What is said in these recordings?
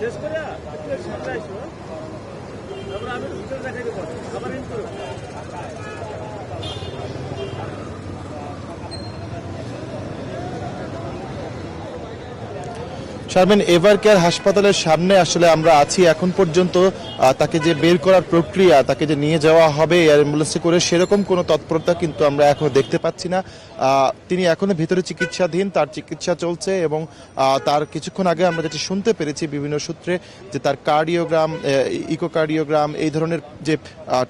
শেষ করে একটু সামনে আসো তারপরে আমি ভিতরে দেখাই দেবো আবার ইন করো Sharmin, Evercare হাসপাতালের সামনে আসলে আমরা আছি। এখন পর্যন্ত তাকে যে বের করার প্রক্রিয়া, তাকে যে নিয়ে যাওয়া হবে এয়ার অ্যাম্বুলেন্সে করে সেরকম কোনো তৎপরতা কিন্তু আমরা এখনও দেখতে পাচ্ছি না। তিনি এখনও ভিতরে চিকিৎসাধীন, তার চিকিৎসা চলছে এবং তার কিছুক্ষণ আগে আমরা যেটা শুনতে পেরেছি বিভিন্ন সূত্রে, যে তার কার্ডিওগ্রাম ইকোকার্ডিওগ্রাম, এই ধরনের যে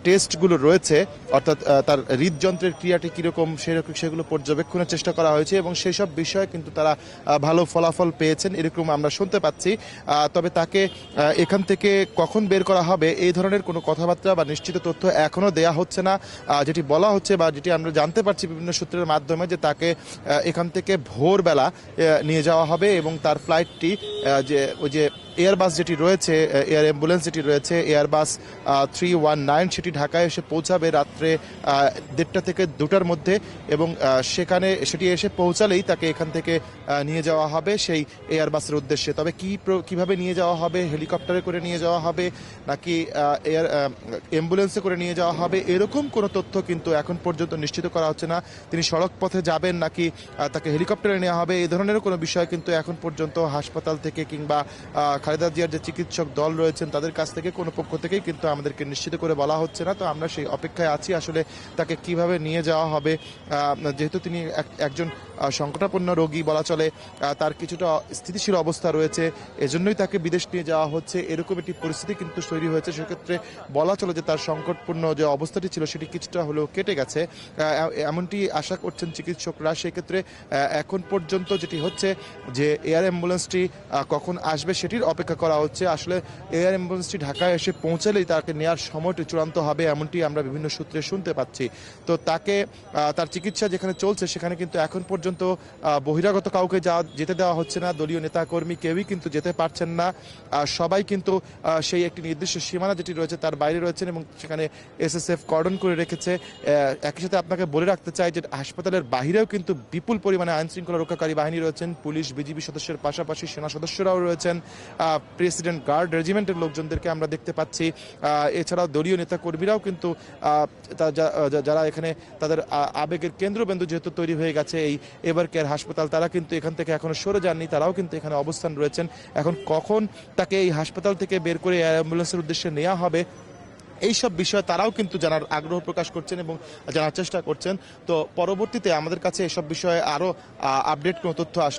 টেস্টগুলো রয়েছে, অর্থাৎ তার হৃদযন্ত্রের ক্রিয়াটি কীরকম, সেরকম, সেগুলো পর্যবেক্ষণের চেষ্টা করা হয়েছে এবং সেই সব বিষয়ে কিন্তু তারা ভালো ফলাফল পেয়েছেন। এরকম আমরা শুনতে পাচ্ছি। তবে তাকে এখান থেকে কখন বের করা হবে, এই ধরনের কোনো কথাবার্তা বা নিশ্চিত তথ্য এখনও দেয়া হচ্ছে না। যেটি বলা হচ্ছে বা যেটি আমরা জানতে পারছি বিভিন্ন সূত্রের মাধ্যমে যে তাকে এখান থেকে ভোরবেলা নিয়ে যাওয়া হবে এবং তার ফ্লাইটটি যে, ওই যে এয়ারবাস যেটি রয়েছে এয়ার অ্যাম্বুলেন্স যেটি রয়েছে এয়ারবাস থ্রি ওয়ান নাইন সেটি ঢাকায় এসে পৌঁছাবে রাত্রে দেড়টা থেকে দুটার মধ্যে এবং সেখানে, সেটি এসে পৌঁছালেই তাকে এখান থেকে নিয়ে যাওয়া হবে। সেই এয়ারবাসের উদ্দেশ্যে, তবে কি কীভাবে নিয়ে যাওয়া হবে? হেলিকপ্টারে করে নিয়ে যাওয়া হবে? নাকি এয়ার অ্যাম্বুলেন্সে করে নিয়ে যাওয়া হবে? এরকম কোনো তথ্য কিন্তু এখন পর্যন্ত নিশ্চিত করা হচ্ছে না। তিনি সড়ক পথে যাবেন নাকি তাকে হেলিকপ্টারে নেওয়া হবে? এই ধরনের কোনো বিষয় কিন্তু এখন পর্যন্ত হাসপাতাল থেকে কিংবা খালেদা জিয়ার যে চিকিৎসক দল রয়েছেন, তাদের কাছ থেকে কোনো পক্ষ থেকেই কিন্তু আমাদেরকে নিশ্চিত করে বলা হচ্ছে না। তো আমরা সেই অপেক্ষায় আছি আসলে তাকে কীভাবে নিয়ে যাওয়া হবে? যেহেতু তিনি এক- একজন সংকটাপন্ন রোগী বলা চলে তার কিছুটা স্থিতিশীল অবস্থা রয়েছে। এজন্যই তাকে বিদেশ নিয়ে যাওয়া হচ্ছে। এরকম একটি পরিস্থিতি কিন্তু তৈরি হয়েছে। সেক্ষেত্রে বলা চলে যে তার সংকটপূর্ণ যে অবস্থাটি ছিল, সেটি কিছুটা হলেও কেটে গেছে। এমনটি আশা করছেন চিকিৎসকরা। সেক্ষেত্রে এখন পর্যন্ত যেটি হচ্ছে যে এয়ার অ্যাম্বুলেন্সটি কখন আসবে সেটির অপেক্ষা করা হচ্ছে। আসলে এয়ার অ্যাম্বুলেন্সটি ঢাকায় এসে পৌঁছালেই তাকে নেওয়ার সময়টি চূড়ান্ত হবে এমনটি আমরা বিভিন্ন সূত্রে শুনতে পাচ্ছি। তো তাকে তার চিকিৎসা যেখানে চলছে, সেখানে কিন্তু এখন পর্যন্ত বহিরাগত কাউকে যাওয়া, যেতে দেওয়া হচ্ছে না। দলীয় নেতাকর্মী কেউই কিন্তু যেতে পারছেন না। সবাই কিন্তু সেই একটি নির্দিষ্ট সীমানা যেটি রয়েছে তার বাইরে রয়েছেন এবং সেখানে এসএসএফ কর্ডন করে রেখেছে। একই সাথে আপনাকে বলে রাখতে চাই যে হাসপাতালের বাহিরেও কিন্তু বিপুল পরিমাণে আইন শৃঙ্খলা রক্ষাকারী বাহিনী রয়েছেন। পুলিশ, বিজিবি সদস্যের পাশাপাশি সেনা সদস্যরাও রয়েছেন। প্রেসিডেন্ট গার্ড রেজিমেন্টের লোকজনদেরকে আমরা দেখতে পাচ্ছি। এছাড়াও দলীয় নেতা কর্মীরাও কিন্তু যারা এখানে তাদের আবেগের কেন্দ্রবিন্দু যেহেতু তৈরি হয়ে গেছে এই এবার কেয়ার হাসপাতাল, তারা কিন্তু এখান থেকে এখনও সরে যাননি। তারাও কিন্তু এখানে অবস্থান রয়েছেন। এখন কখন তাকে এই হাসপাতাল থেকে বের করে অ্যাম্বুলেন্সের উদ্দেশ্যে নেওয়া হবে, এইসব বিষয়ে তারাও কিন্তু জানার আগ্রহ প্রকাশ করছেন এবং জানার চেষ্টা করছেন। তো পরবর্তীতে আমাদের কাছে এসব বিষয়ে আরও আপডেট কোনো তথ্য আসলে